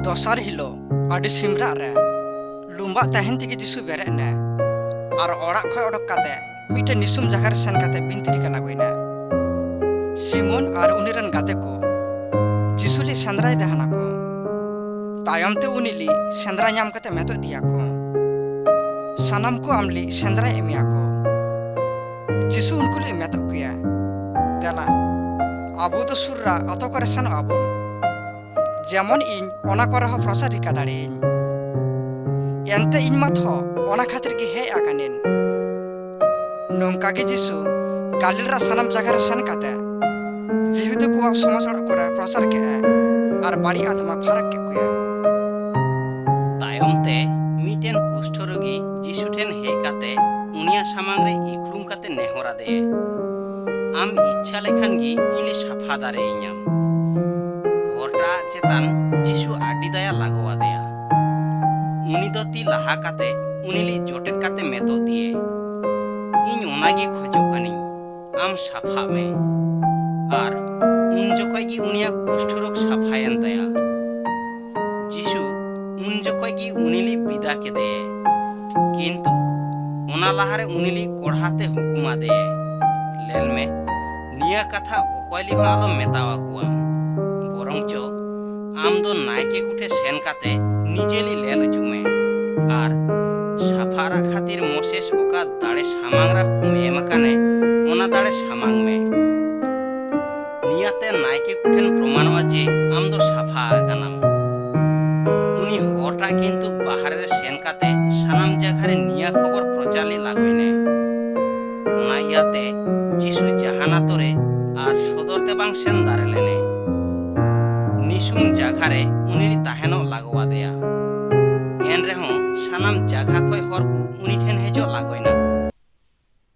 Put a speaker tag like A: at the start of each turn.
A: ᱫᱚᱥᱟᱨ ᱦᱤᱞᱳᱜ ᱟᱹᱰᱤ ᱥᱤᱢᱨᱟᱜ ᱨᱮ ᱞᱩᱢᱵᱟᱜ ᱛᱟᱦᱮᱱ ᱛᱮᱜᱮ ᱡᱤᱥᱩ ᱵᱮᱨᱮᱫ ᱮᱱᱟ ᱟᱨ ᱚᱲᱟᱜ ᱠᱷᱚᱡ ᱚᱰᱚᱠ ᱠᱟᱛᱮ ᱢᱤᱫᱴᱮᱱ ᱱᱤᱥᱩᱢ ᱡᱟᱭᱜᱟ ᱨᱮ ᱥᱮᱱ ᱠᱟᱛᱮ ᱵᱤᱱᱛᱤ ᱨᱮᱠᱟᱱ ᱟᱹᱜᱩᱭᱱᱟ ᱥᱤᱢᱚᱱ ᱟᱨ ᱩᱱᱤ ᱨᱮᱱ ᱜᱟᱛᱮ ᱠᱚ ᱡᱤᱥᱩ ᱞᱤ ᱥᱮᱸᱫᱽᱨᱟᱭ ᱫᱟᱦᱟᱱᱟ ᱠᱚ ᱛᱟᱭᱚᱢ ᱛᱮ ᱩᱱᱤ ᱞᱤ ᱥᱮᱸᱫᱽᱨᱟ ᱧᱟᱢ ᱠᱟᱛᱮ ᱢᱮᱛᱚ ᱤᱫᱤᱭᱟ ᱠᱚ ᱥᱟᱱᱟᱢ ᱠᱚ ᱟᱢ ᱞᱤ ᱥᱮᱸᱫᱽᱨᱟᱭ ᱮᱢᱤᱭᱟ ᱠᱚ ᱡᱤᱥᱩ ᱩᱱᱠᱩ ᱞᱤ ᱢᱮᱛᱚ ᱠᱚᱭᱟ ᱫᱮᱞᱟ ᱟᱵᱚ ᱫᱚ ᱥᱩᱨᱨᱟ ᱚᱛᱚ ᱠᱚᱨᱮ ᱥᱮᱱᱚᱜ ᱟᱵᱚᱱ ᱡᱮᱢᱚᱱ ᱤᱧ ᱚᱱᱟ ᱠᱚᱨᱮ ᱦᱚᱸ ᱯᱨᱚᱪᱟᱨ ᱤᱠᱟ ᱫᱟᱲᱮᱭᱟᱹᱧ ᱮᱱᱛᱮ ᱤᱧ ᱢᱟᱛᱷᱚ ᱚᱱᱟ ᱠᱷᱟᱹᱛᱤᱨ ᱜᱮ ᱦᱮᱡ ᱟᱠᱟᱱᱤᱧ ᱱᱚᱝᱠᱟ ᱜᱮ ᱡᱤᱥᱩ ᱜᱟᱞᱤᱞ ᱨᱟ ᱥᱟᱱᱟᱢ ᱡᱟᱭᱜᱟ ᱨᱮ ᱥᱮᱱ ᱠᱟᱛᱮ ᱡᱤᱦᱩᱫᱤ ᱠᱚᱣᱟᱜ ᱥᱚᱢᱟᱡᱽ ᱚᱲᱟᱜ ᱠᱚᱨᱮ ᱯᱨᱚᱪᱟᱨ ᱠᱮᱜᱼᱟ ᱟᱨ ᱵᱟᱹᱲᱤᱡ ᱟᱛᱢᱟ ᱯᱷᱟᱨᱟᱠ
B: ᱠᱮᱫ ᱠᱚᱭᱟ ᱛᱟᱭᱚᱢᱛᱮ ᱢᱤᱫᱴᱮᱱ ᱠᱩᱥᱴᱚ ᱨᱳᱜᱤ ᱡᱤᱥᱩ ᱴᱷᱮᱱ ᱦᱮᱡ ᱠᱟᱛᱮ ᱩᱱᱤᱭᱟᱜ ᱥᱟᱢᱟᱝ ᱨᱮ ᱤᱠᱷᱲᱩᱢ ᱠᱟᱛᱮ ᱱᱮᱦᱚᱨ ᱟᱫᱮ ᱟᱢ ᱤᱪᱪᱷᱟ ᱞᱮᱠᱷᱟᱱ ᱜᱮ ᱤᱧ ᱥᱟᱯᱷᱟ ᱫᱟᱲᱮᱭᱟᱹᱧᱟᱢ ᱪᱮᱛᱟᱱ ᱡᱤᱥᱩ ᱟᱹᱰᱤ ᱫᱟᱭᱟ ᱞᱟᱜᱟᱣᱟᱫᱮᱭᱟ ᱩᱱᱤ ᱫᱚ ᱛᱤ ᱞᱟᱦᱟ ᱠᱟᱛᱮ ᱩᱱᱤ ᱞᱤ ᱡᱚᱴᱮᱫ ᱠᱟᱛᱮ ᱢᱮᱫᱚᱜ ᱫᱤᱭᱮ ᱤᱧ ᱚᱱᱟᱜᱮ ᱠᱷᱚᱡᱚᱜ ᱠᱟᱹᱱᱟᱹᱧ ᱟᱢ ᱥᱟᱯᱷᱟᱜ ᱢᱮ ᱟᱨ ᱩᱱ ᱡᱚᱠᱷᱚᱡ ᱜᱮ ᱩᱱᱤᱭᱟᱜ ᱠᱩᱥᱴᱷ ᱨᱳᱜᱽ ᱥᱟᱯᱷᱟᱭᱮᱱ ᱛᱟᱭᱟ ᱡᱤᱥᱩ ᱩᱱ ᱡᱚᱠᱷᱚᱡ ᱜᱮ ᱩᱱᱤ ᱞᱤ ᱵᱤᱫᱟ ᱠᱮᱫᱮᱭᱮ ᱠᱤᱱᱛᱩ ᱚᱱᱟ ᱞᱟᱦᱟᱨᱮ ᱩᱱᱤ ᱞᱤ ᱠᱚᱲᱦᱟᱛᱮ ᱦᱩᱠᱩᱢᱟᱫᱮᱭᱮ ᱞᱮᱞᱢᱮ ᱱᱤᱭᱟᱹ ᱠᱟᱛᱷᱟ ᱚᱠᱚᱭ ᱞᱤᱦᱚᱸ ᱟᱞᱚᱢ ᱢᱮᱛᱟᱣᱟᱠᱚᱣᱟ আমদো নাইকে কুঠে সেনকাতে নিজেলি লেল জুমে। আর সাফারা খাতির মোশেস ওকা দাড়ে সামাংরা হুকুম এমাকানে, ওনা দাড়ে সামাং মে নিয়াতে নাইকে কুঠেন প্রমাণ যে আমদো সাফা আগানাম উনি হটা কিন্তু পাহাড়ের সেনকাতে সানাম জাগারে নিয়া খবর প্রচালে লাগইনে। নাইয়াতে ইয়াতে যিশু জাহানাতরে আর সদরতে বাংশেন দাঁড়ালেনে। দাঁড়ালেনে নিসুম জায়গারে উনি তাহেন লাগাওয়া দেয়া এন রেহ সানাম জায়গা খয় হরকু উনি ঠেন হেজ লাগাইনা